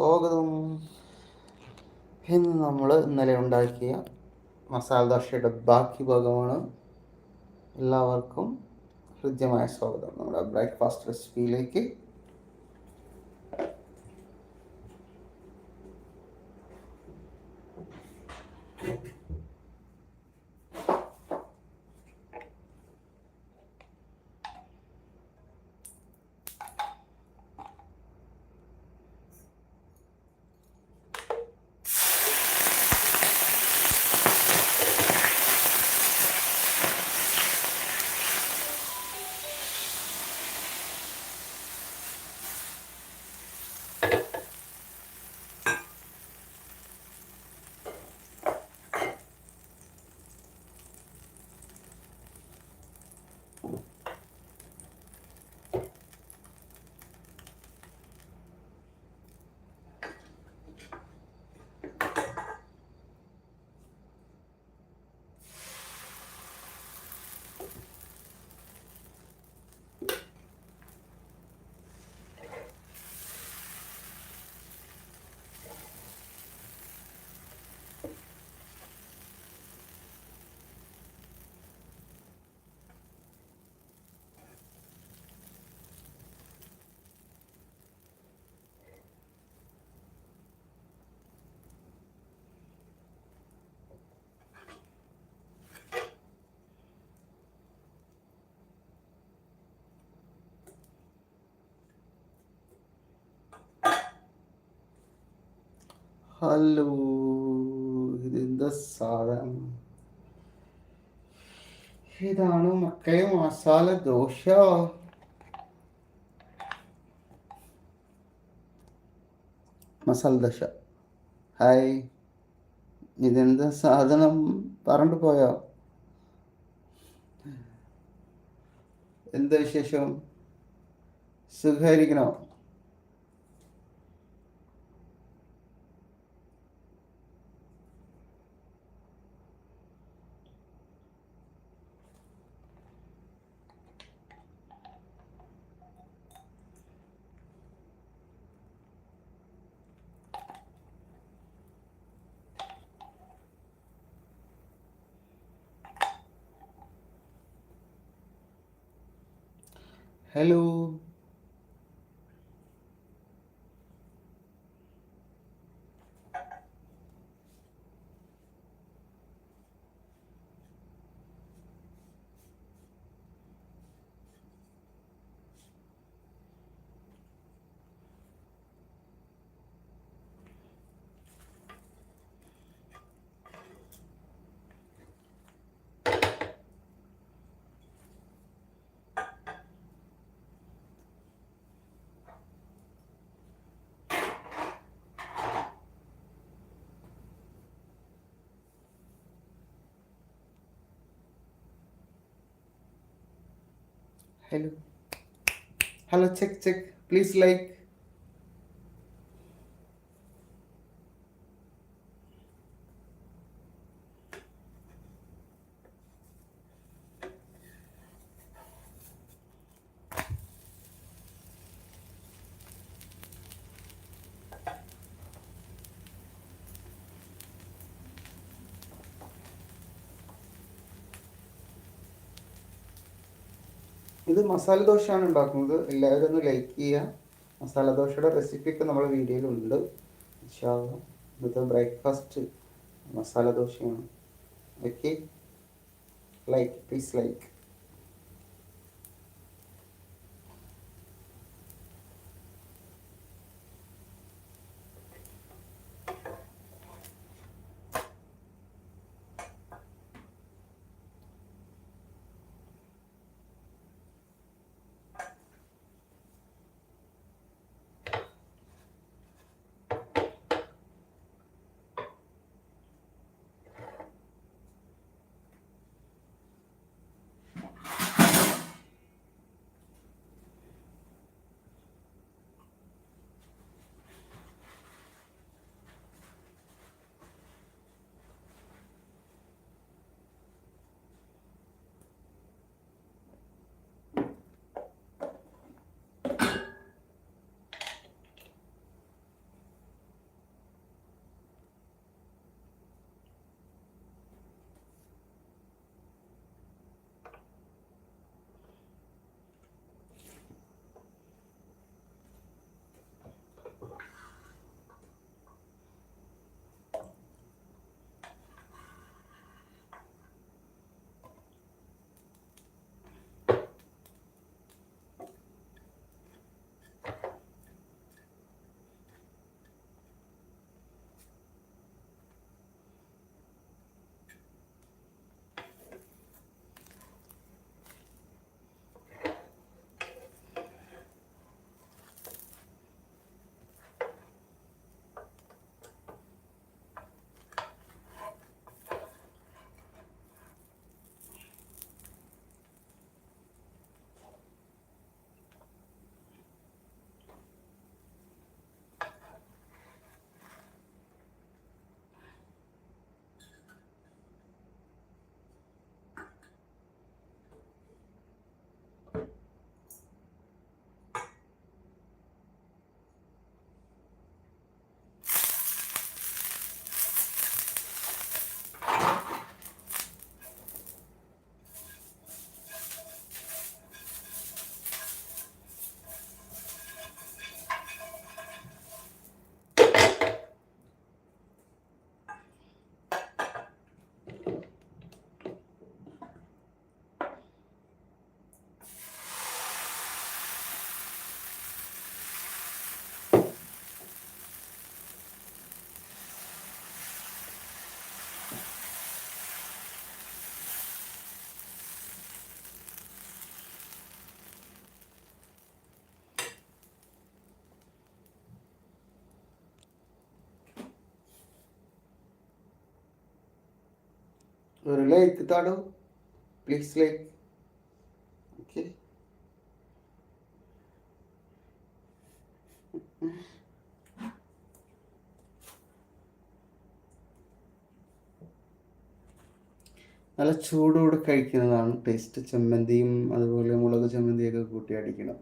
സ്വാഗതം. ഇന്ന് നമ്മൾ ഇന്നലെ ഉണ്ടാക്കിയ മസാല ദോശയുടെ ബാക്കി ഭാഗമാണ്. എല്ലാവർക്കും ഹൃദ്യമായ സ്വാഗതം. നമ്മുടെ ബ്രേക്ക്ഫാസ്റ്റ് റെസിപ്പിയിലേക്ക് ഹലോ ഇതെന്താ സാധനം? ഇതാണ് മക്കളെ മസാല ദോശ? മസാല ദോശ. ഹായ് ഇതെന്താ സാധനം? പറഞ്ഞു പോയോ? എന്താ വിശേഷം? സുഖമായിരിക്കണോ? Hello hello hello check check please like masala ദോശയാണ് ഉണ്ടാക്കുന്നത്. എല്ലാവരും ഒന്ന് ലൈക്ക് ചെയ്യുക. മസാല ദോശയുടെ റെസിപ്പി ഒക്കെ നമ്മുടെ വീഡിയോയിലുണ്ട്. ഇന്നത്തെ ബ്രേക്ക്ഫാസ്റ്റ് മസാല ദോശയാണ്. ഓക്കെ ലൈക്ക് പ്ലീസ് ലൈക്ക് ഒരു ലൈക്ക് താടോ പ്ലീസ് ലൈക്ക് ഓക്കെ നല്ല ചൂടോടെ കഴിക്കുന്നതാണ് ടേസ്റ്റ് ചമ്മന്തിയും അതുപോലെ മുളക് ചമ്മന്തിയൊക്കെ കൂട്ടി അടിക്കണം.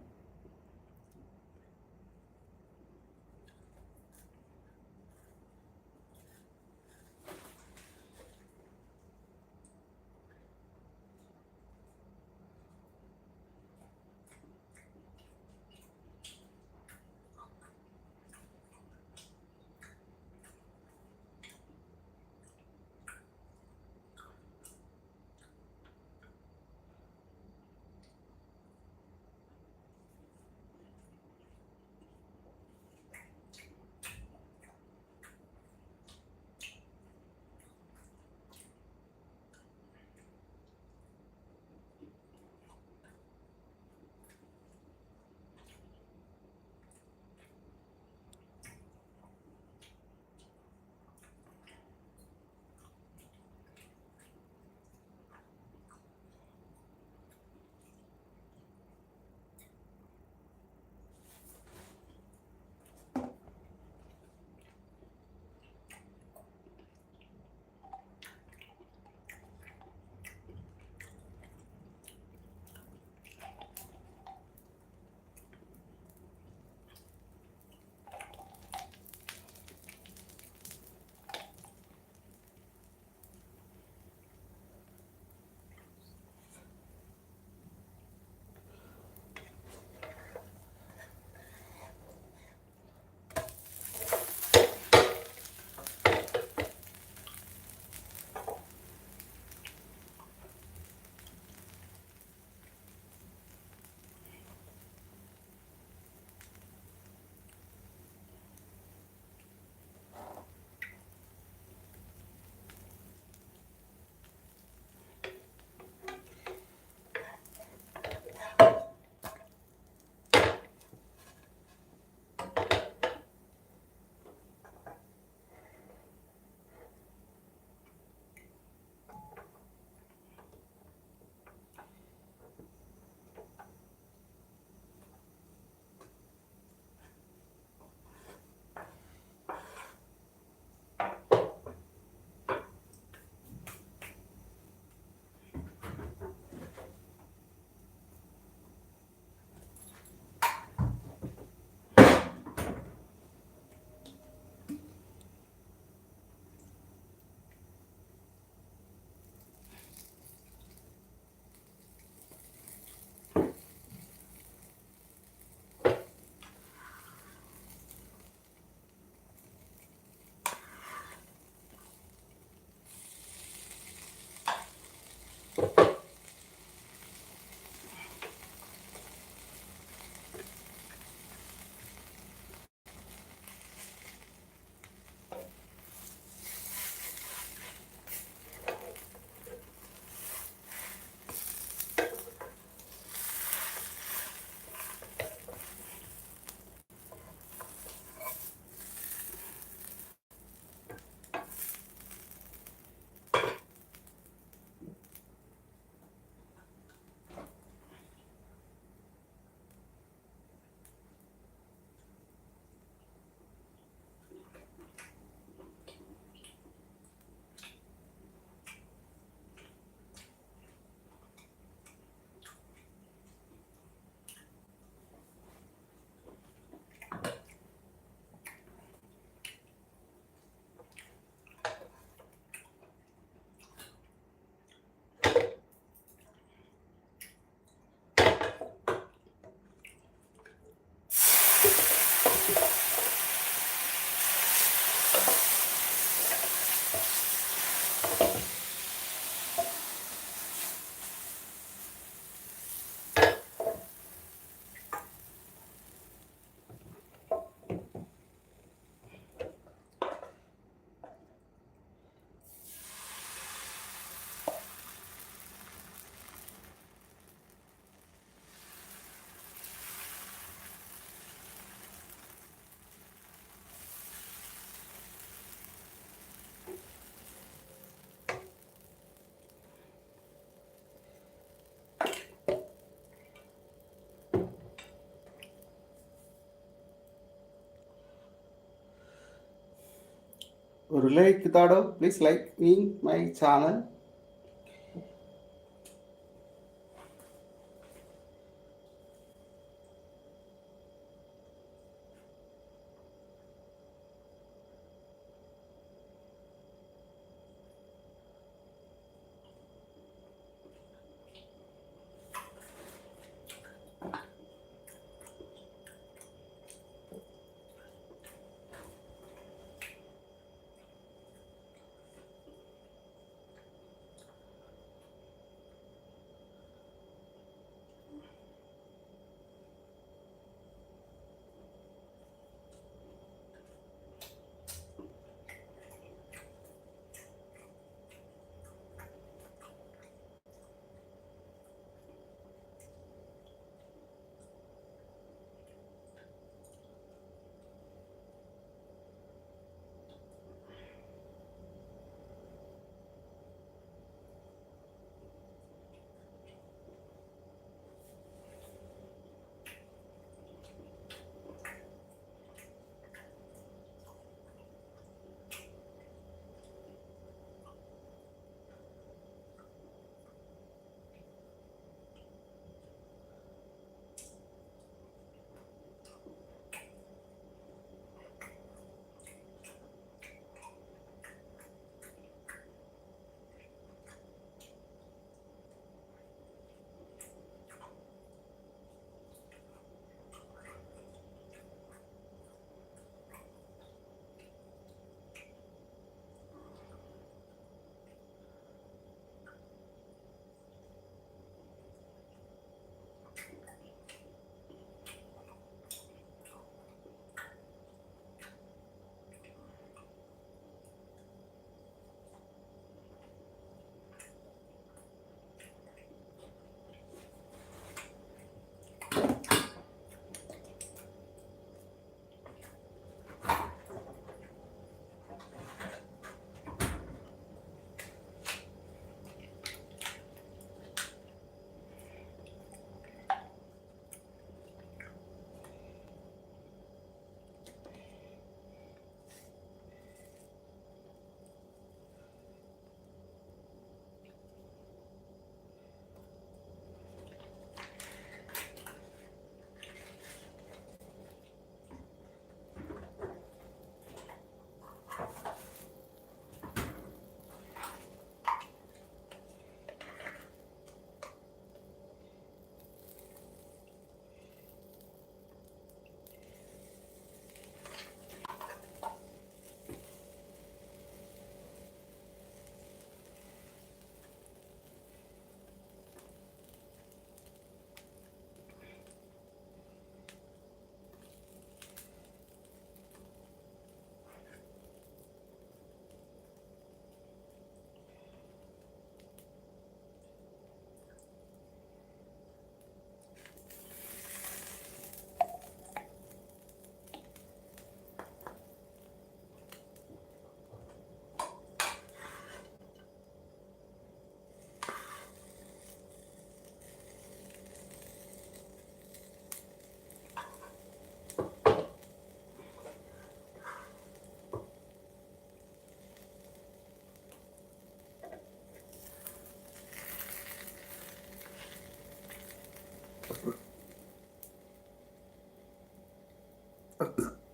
ഒരു like താടോ please like me my channel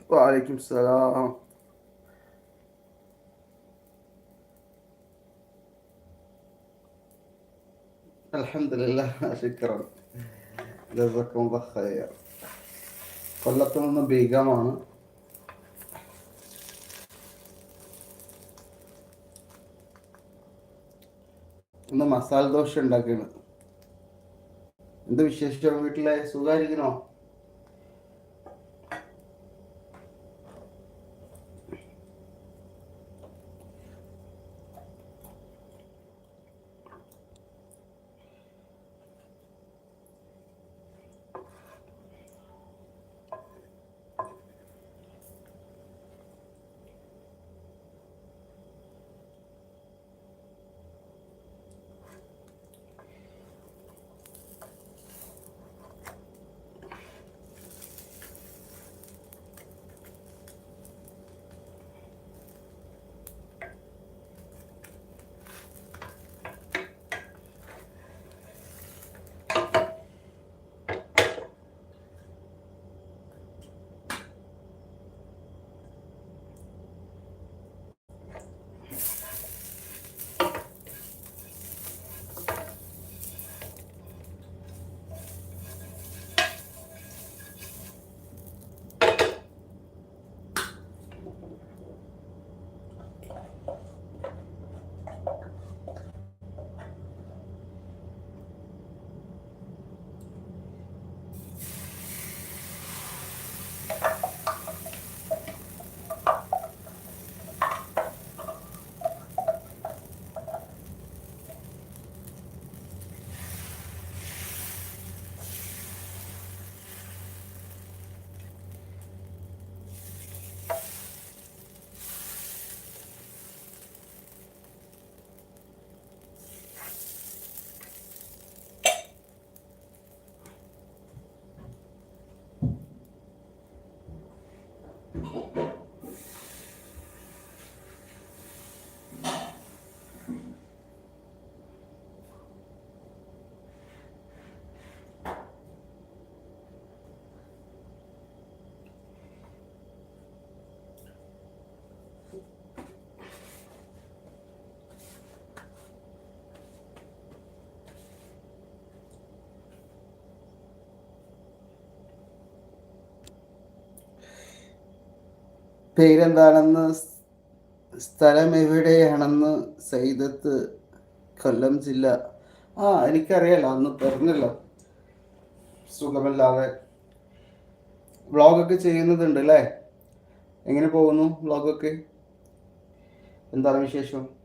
وعليكم السلام الحمد لله شكرا جزاكم الله خير കൊല്ലത്ത് നിന്ന് ബീഗമാണ് ഇന്ന് മസാല ദോശ ഉണ്ടാക്കിയാണ് എന്ത് വിശേഷം വീട്ടിലെ സുഖമായിരിക്കണോ പേരെന്താണെന്ന് സ്ഥലം എവിടെയാണെന്ന് സൈദത്ത് കൊല്ലം ജില്ല. ആ എനിക്കറിയാലോ അന്ന് പറഞ്ഞല്ലോ. സുഖമല്ലാതെ. വ്ളോഗൊക്കെ ചെയ്യുന്നതുണ്ട് അല്ലേ? എങ്ങനെ പോകുന്നു വ്ളോഗൊക്കെ? എന്താണ് വിശേഷം?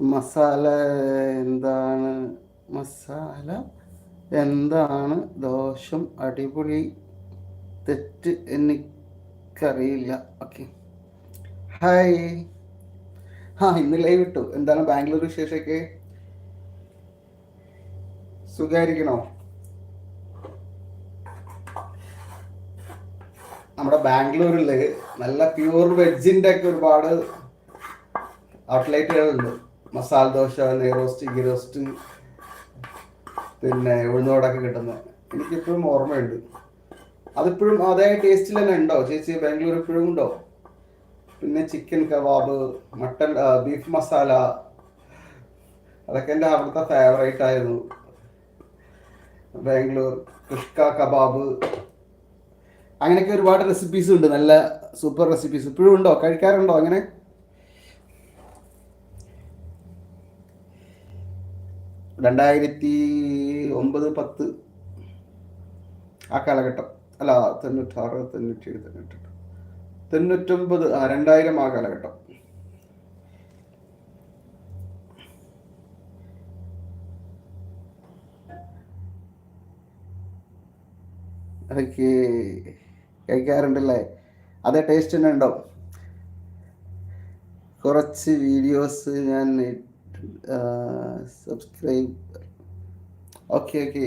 മസാല എന്താണ്? മസാല എന്താണ്? ദോഷം അടിപൊളി തെറ്റ് എനിക്കറിയില്ല. ഓക്കെ. ഹായ് ആ ഇന്ന് ലൈവ് ഇട്ടു. എന്താണ് ബാംഗ്ലൂർ വിശേഷമൊക്കെ? സുഖായിരിക്കണോ? നമ്മുടെ ബാംഗ്ലൂരിൽ നല്ല പ്യൂർ വെജിന്റെ ഒക്കെ ഒരുപാട് ഔട്ട്ലെറ്റുകളുണ്ട് മസാല ദോശ നെയ്റോസ്റ്റ് ഗീ റോസ്റ്റ് പിന്നെ ഉഴുന്നോടൊക്കെ കിട്ടുന്നത് എനിക്കിപ്പോഴും ഓർമ്മയുണ്ട്. അതിപ്പോഴും അതേ ടേസ്റ്റിൽ തന്നെ ഉണ്ടോ? ചേച്ചി ബാംഗ്ലൂർ ഇപ്പോഴും ഉണ്ടോ? പിന്നെ chicken kebab mutton beef masala അതൊക്കെ എന്റെ അവിടുത്തെ ഫേവറേറ്റ് ആയിരുന്നു. ബാംഗ്ലൂർ കുഷ്ക കബാബ് അങ്ങനെയൊക്കെ ഒരുപാട് റെസിപ്പീസ് ഉണ്ട്. നല്ല സൂപ്പർ റെസിപ്പീസ് ഇപ്പോഴും ഉണ്ടോ? കഴിക്കാറുണ്ടോ? അങ്ങനെ? രണ്ടായിരത്തി ഒമ്പത് പത്ത് ആ കാലഘട്ടം. അല്ല തൊണ്ണൂറ്റാറ് തൊണ്ണൂറ്റേഴ് തൊണ്ണൂറ്റെട്ട്. തൊണ്ണൂറ്റൊമ്പത് ആ രണ്ടായിരം ആ കാലഘട്ടം. ഓക്കെ കഴിക്കാറുണ്ടല്ലേ അതേ ടേസ്റ്റ് തന്നെ ഉണ്ടാവും കുറച്ച് വീഡിയോസ് ഞാൻ സബ്സ്ക്രൈബ് ഓക്കെ ഓക്കെ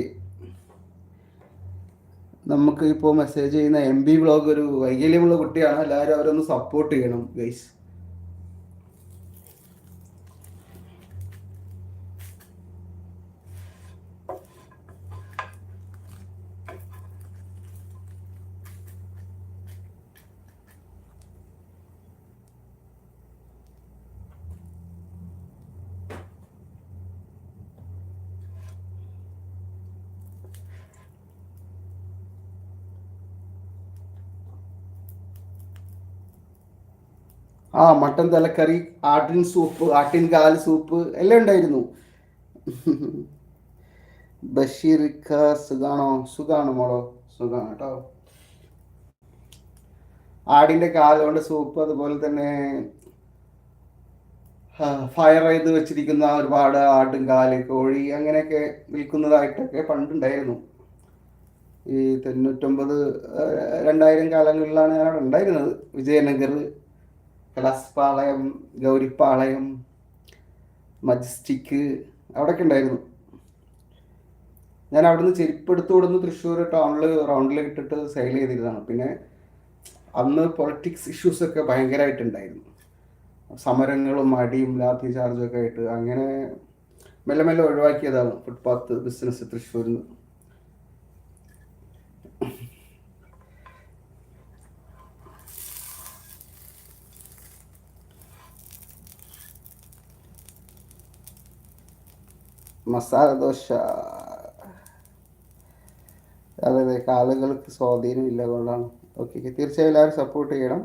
നമുക്ക് ഇപ്പോൾ മെസ്സേജ് ചെയ്യുന്ന എം ബി ബ്ലോഗ് ഒരു വൈകല്യമുള്ള കുട്ടിയാണ്. എല്ലാവരും അവരൊന്ന് സപ്പോർട്ട് ചെയ്യണം ഗൈസ് ആ മട്ടൻ തലക്കറി ആട്ടിൻ സൂപ്പ് ആട്ടിൻ കാൽ സൂപ്പ് എല്ലാം ഉണ്ടായിരുന്നു. ബഷീർ സുഖാണോ? സുഖാണോ മോളോ? സുഖാണ് കേട്ടോ ആടിന്റെ കാൽ കൊണ്ട് സൂപ്പ് അതുപോലെ തന്നെ ഫയർ ചെയ്ത് വെച്ചിരിക്കുന്ന ഒരുപാട് ആട്ടും കാൽ കോഴി അങ്ങനെയൊക്കെ വിൽക്കുന്നതായിട്ടൊക്കെ പണ്ടുണ്ടായിരുന്നു. ഈ തൊണ്ണൂറ്റൊമ്പത് രണ്ടായിരം കാലങ്ങളിലാണ് ഞാൻ അവിടെ ഉണ്ടായിരുന്നത്. വിജയനഗർ കലാസ്പാളയം ഗൗരിപ്പാളയം മജസ്റ്റിക്ക് അവിടെയൊക്കെ ഉണ്ടായിരുന്നു. ഞാൻ അവിടുന്ന് ചെരുപ്പ് എടുത്തു കൊടുന്ന് തൃശ്ശൂർ ടൗണിൽ റൗണ്ടിൽ ഇട്ടിട്ട് സെയിൽ ചെയ്തിരുന്നതാണ്. പിന്നെ അന്ന് പൊളിറ്റിക്സ് ഇഷ്യൂസ് ഒക്കെ ഭയങ്കരമായിട്ടുണ്ടായിരുന്നു സമരങ്ങളും അടിയും ലാത്തി ചാർജും ഒക്കെ ആയിട്ട് അങ്ങനെ മെല്ലെ മെല്ലെ ഒഴിവാക്കിയതാണ് ഫുട്പാത്ത് ബിസിനസ് തൃശ്ശൂരിൽ നിന്ന് മസാല ദോശ അതെ ആളുകൾക്ക് സ്വാധീനമില്ല കൊണ്ടാണ് ഓക്കെ തീർച്ചയായും എല്ലാവരും സപ്പോർട്ട് ചെയ്യണം.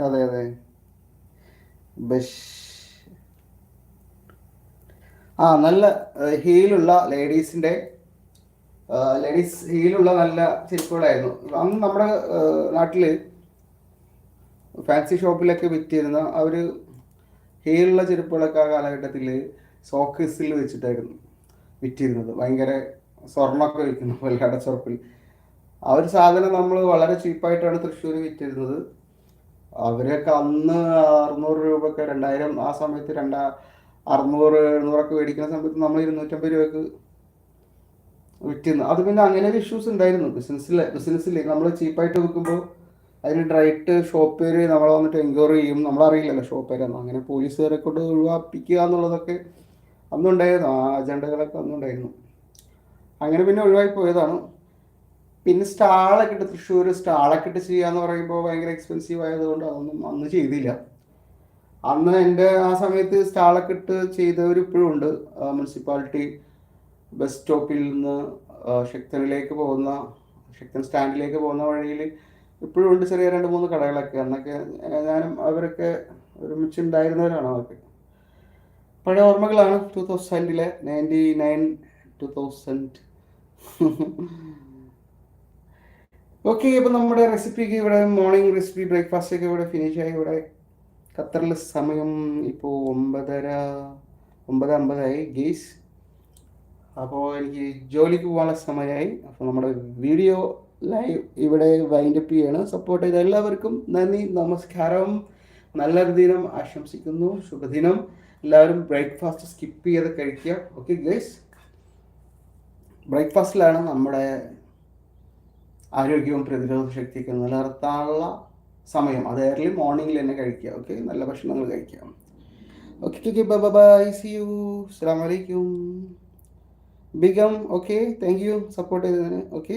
അതെ അതെ. ബഷ്. ആ നല്ല ഹീലുള്ള ലേഡീസിന്റെ ലേഡീസ് ഹീലുള്ള നല്ല ചെരുപ്പുകളായിരുന്നു അന്ന് നമ്മുടെ നാട്ടിൽ ഫാൻസി ഷോപ്പിലൊക്കെ വിറ്റിരുന്ന ആ ഒരു ഹീലുള്ള ചെരുപ്പുകളൊക്കെ ആ കാലഘട്ടത്തിൽ സോക്കസിൽ വെച്ചിട്ടായിരുന്നു വിറ്റിരുന്നത്. ഭയങ്കര സ്വർണമൊക്കെ വിൽക്കുന്നു പോലെ അടച്ചുറപ്പിൽ ആ ഒരു സാധനം നമ്മൾ വളരെ ചീപ്പായിട്ടാണ് തൃശ്ശൂർ വിറ്റിരുന്നത്. അവരൊക്കെ അന്ന് അറുന്നൂറ് രൂപയൊക്കെ രണ്ടായിരം ആ സമയത്ത് രണ്ടാ അറുന്നൂറ് എഴുന്നൂറൊക്കെ മേടിക്കുന്ന സമയത്ത് നമ്മൾ ഇരുന്നൂറ്റമ്പത് രൂപക്ക് വിറ്റിരുന്നു അത് പിന്നെ അങ്ങനെ ഒരു ഇഷ്യൂസ് ഉണ്ടായിരുന്നു. ബിസിനസ്സിൽ ബിസിനസ്സിൽ നമ്മൾ ചീപ്പായിട്ട് വിൽക്കുമ്പോൾ അതിന് ഡയറക്റ്റ് ഷോപ്പ് പേര് നമ്മളെ വന്നിട്ട് എൻക്വയറി ചെയ്യും. നമ്മളറിയില്ലല്ലോ ഷോപ്പ് പേരൊന്നും അങ്ങനെ പോലീസുകാരെ കൊണ്ട് ഒഴിവാപ്പിക്കുക എന്നുള്ളതൊക്കെ അന്നുണ്ടായിരുന്നു. ആ അജണ്ടകളൊക്കെ അന്നുണ്ടായിരുന്നു. അങ്ങനെ പിന്നെ ഒഴിവായി പോയതാണ്. പിന്നെ സ്റ്റാളൊക്കെ ഇട്ട് തൃശ്ശൂർ സ്റ്റാളൊക്കെ ഇട്ട് ചെയ്യാന്ന് പറയുമ്പോൾ ഭയങ്കര എക്സ്പെൻസീവ് ആയതുകൊണ്ട് അതൊന്നും അന്ന് ചെയ്തില്ല. അന്ന് എന്റെ ആ സമയത്ത് സ്റ്റാളൊക്കെ ഇട്ട് ചെയ്തവരിപ്പോഴും ഉണ്ട്. മുനിസിപ്പാലിറ്റി ബസ് സ്റ്റോപ്പിൽ നിന്ന് ശക്തനിലേക്ക് പോകുന്ന ശക്തൻ സ്റ്റാൻഡിലേക്ക് പോകുന്ന വഴിയിൽ ഇപ്പോഴും ഉണ്ട് ചെറിയ രണ്ട് മൂന്ന് കടകളൊക്കെ. അന്നൊക്കെ ഞാനും അവരൊക്കെ ഒരുമിച്ച് ഉണ്ടായിരുന്നവരാണ് അവർക്ക് പഴയ ഓർമ്മകളാണ് two തൗസൻഡിലെ ninety nine two thousand okay ഇപ്പം നമ്മുടെ റെസിപ്പിക്ക് ഇവിടെ മോർണിംഗ് റെസിപ്പി ബ്രേക്ക്ഫാസ്റ്റ് ഒക്കെ ഇവിടെ ഫിനിഷ് ആയി. ഇവിടെ ഖത്തറിലെ സമയം ഇപ്പോൾ ഒമ്പതര ഒമ്പത് അമ്പതായി ഗെയ്സ് അപ്പോൾ എനിക്ക് ജോലിക്ക് പോകാനുള്ള സമയമായി. അപ്പോൾ നമ്മുടെ വീഡിയോ ലൈവ് ഇവിടെ വൈൻഡപ്പ് ചെയ്യാണ്. സപ്പോർട്ട് ചെയ്ത എല്ലാവർക്കും നന്ദി നമസ്കാരം. നല്ലൊരു ദിനം ആശംസിക്കുന്നു. ശുഭദിനം. എല്ലാവരും ബ്രേക്ക്ഫാസ്റ്റ് സ്കിപ്പ് ചെയ്ത് കഴിക്കുക. ഓക്കെ ഗൈസ് ബ്രേക്ക്ഫാസ്റ്റിലാണ് നമ്മുടെ ആരോഗ്യവും പ്രതിരോധ ശക്തിയൊക്കെ നിലനിർത്താനുള്ള സമയം. അത് ഏർലി മോർണിംഗിൽ തന്നെ കഴിക്കുക. ഓക്കെ നല്ല ഭക്ഷണങ്ങൾ കഴിക്കുക. Okay okay bye bye see you അസ്സാം വലൈക്കും ബിഗം ഓക്കെ താങ്ക് യു സപ്പോർട്ട് ചെയ്തതിന്. ഓക്കെ